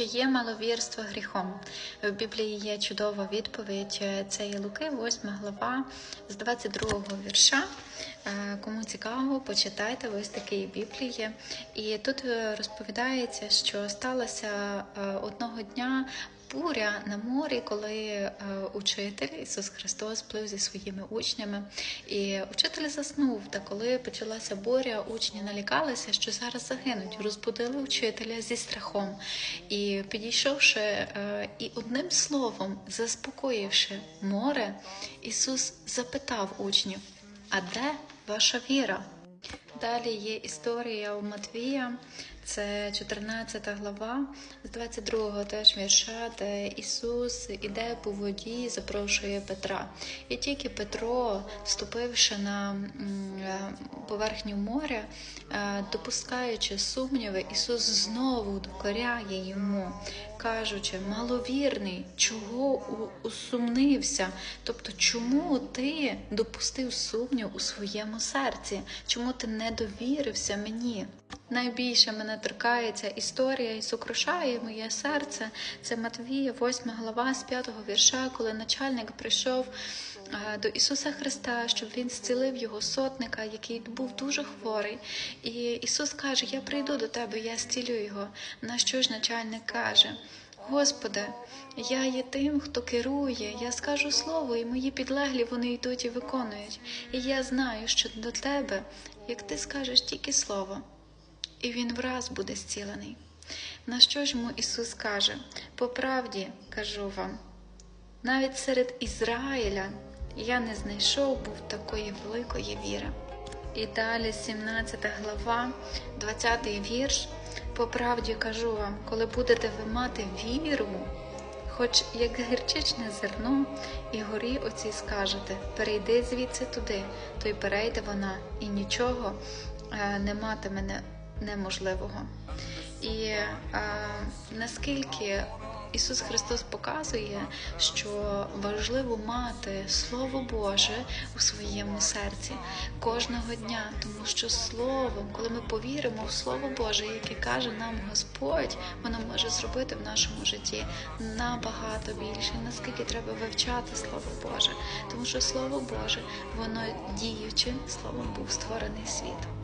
Чи є маловірство гріхом? В Біблії є чудова відповідь. Це є Луки, 8 глава з 22 вірша. Е, Кому цікаво, почитайте ось такі Біблії. І тут е, розповідається, що сталося е, одного дня. Буря на морі, коли е, учитель Ісус Христос плив зі своїми учнями, і учитель заснув. Та коли почалася буря, учні налякалися, що зараз загинуть. Розбудили учителя зі страхом. І підійшовши е, і одним словом, заспокоївши море, Ісус запитав учнів: А де ваша віра? Далі є історія у Матвія, це 14 глава, з 22 теж вірша, де Ісус іде по воді, запрошує Петра. І тільки Петро, вступивши на е, поверхню моря, е, допускаючи сумніви, Ісус знову докоряє йому, кажучи, маловірний, чого усумнився? Тобто, чому ти допустив сумнів у своєму серці? Чому ти не довірився мені? Найбільше мене торкається історія і сокрушає моє серце. Це Матвія, 8 глава з 5 вірша, коли начальник прийшов е, до Ісуса Христа, щоб він зцілив його сотника, який був дуже хворий. І Ісус каже: Я прийду до тебе, я зцілю його. На що ж начальник каже? Господи, я є тим, хто керує, я скажу слово, і мої підлеглі вони йдуть і виконують. І я знаю, що до тебе, як ти скажеш тільки слово, і він враз буде зцілений. На що ж йому Ісус каже? По правді кажу вам, навіть серед Ізраїля я не знайшов був такої великої віри. І далі 17 глава, 20 вірш. По правді кажу вам, коли будете ви мати віру, хоч як гірчичне зерно, і горі оці скажете, перейди звідси туди, то й перейде вона, і нічого е, не матиме неможливого. І е, наскільки Ісус Христос показує, що важливо мати Слово Боже у своєму серці кожного дня, тому що Словом, коли ми повіримо в Слово Боже, яке каже нам Господь, воно може зробити в нашому житті набагато більше. Наскільки треба вивчати Слово Боже, тому що Слово Боже, воно діюче, словом був створений світ.